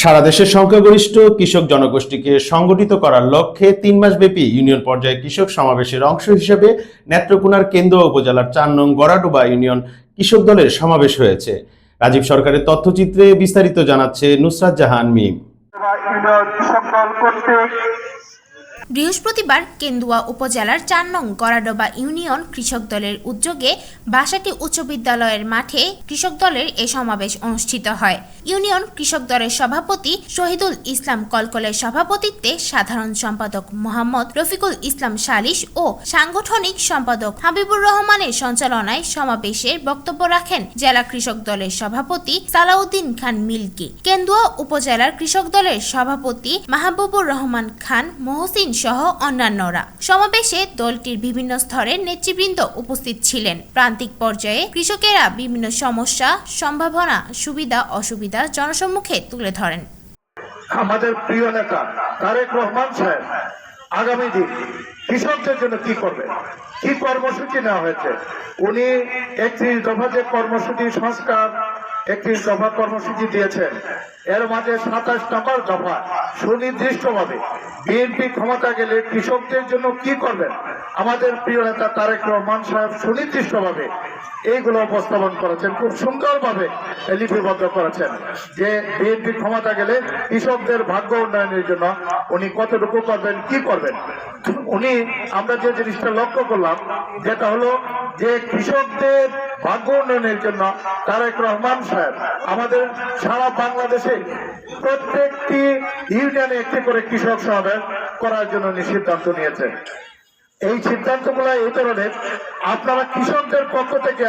সারা দেশের সংখ্যাগরিষ্ঠ কৃষক জনগোষ্ঠীকে সংগঠিত করার লক্ষ্যে তিন মাসব্যাপী ইউনিয়ন পর্যায়ে কৃষক সমাবেশের অংশ হিসেবে নেত্রকোনার কেন্দ্র উপজেলার চার নং গড়াডোবা ইউনিয়ন কৃষক দলের সমাবেশ হয়েছে। রাজীব সরকারের তথ্যচিত্রে বিস্তারিত জানাচ্ছে নুসরাত জাহান মিম। বৃহস্পতিবার কেন্দুয়া উপজেলার চার নং গড়াডোবা ইউনিয়ন কৃষক দলের উদ্যোগে বাসাটি উচ্চ বিদ্যালয়ের মাঠে কৃষক দলের এ সমাবেশ অনুষ্ঠিত হয়। ইউনিয়ন কৃষক দলের সভাপতি শহীদুল ইসলাম কলকলের সভাপতিত্বে সাধারণ সম্পাদক মোহাম্মদ রফিকুল ইসলাম সালিশ ও সাংগঠনিক সম্পাদক হাবিবুর রহমানের সঞ্চালনায় সমাবেশে বক্তব্য রাখেন জেলা কৃষক দলের সভাপতি সালাউদ্দিন খান মিল্কি। কেন্দুয়া উপজেলার কৃষক দলের সভাপতি মাহবুবুর রহমান খান, মহসিন সহ অন্যান্যরা। সমাবেশে দলটির বিভিন্ন স্তরের নেতৃবৃন্দ উপস্থিত ছিলেন। প্রান্তিক পর্যায়ে কৃষকেরা বিভিন্ন সমস্যা, সম্ভাবনা, সুবিধা, অসুবিধা জনসম্মুখে তুলে ধরেন। আমাদের প্রিয় নেতা তারেক রহমান সাহেব, আগামী দিন কৃষকদের জন্য কি করবে কি কর্মসূচি নেওয়া হয়েছে? উনি একত্রিশ দফা যে কর্মসূচি, সংস্কার একত্রিশ দফা কর্মসূচি দিয়েছেন। এর মাঝে সাতাশ নম্বর দফা। সুনির্দিষ্টভাবে বিএনপি ক্ষমতা গেলে কৃষকদের জন্য কি করবেন? আমাদের প্রিয় নেতা তারেক রহমান সাহেব সুনির্দিষ্টভাবে এইগুলো উপস্থাপন করেছেন, খুব সুন্দরভাবে লিপিবদ্ধ করেছেন যে বিএনপি ক্ষমতা গেলে কৃষকদের ভাগ্য উন্নয়নের জন্য উনি কতটুকু করবেন, কি করবেন। উনি, আমরা যে জিনিসটা লক্ষ্য করলাম, যেটা হলো যে কৃষকদের ভাগ্য উন্নয়নের জন্য তারেক রহমান সাহেব আমাদের সারা বাংলাদেশে প্রত্যেকটি ইউনিয়নে একটি করে কৃষক সমাবেশ করার জন্য সিদ্ধান্ত নিয়েছে এই সিদ্ধান্ত সিদ্ধান্তগুলো এই ধরনের আপনারা কৃষকদের পক্ষ থেকে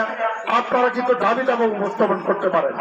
আপনারা কিন্তু দাবি দাবা উপস্থাপন করতে পারেন।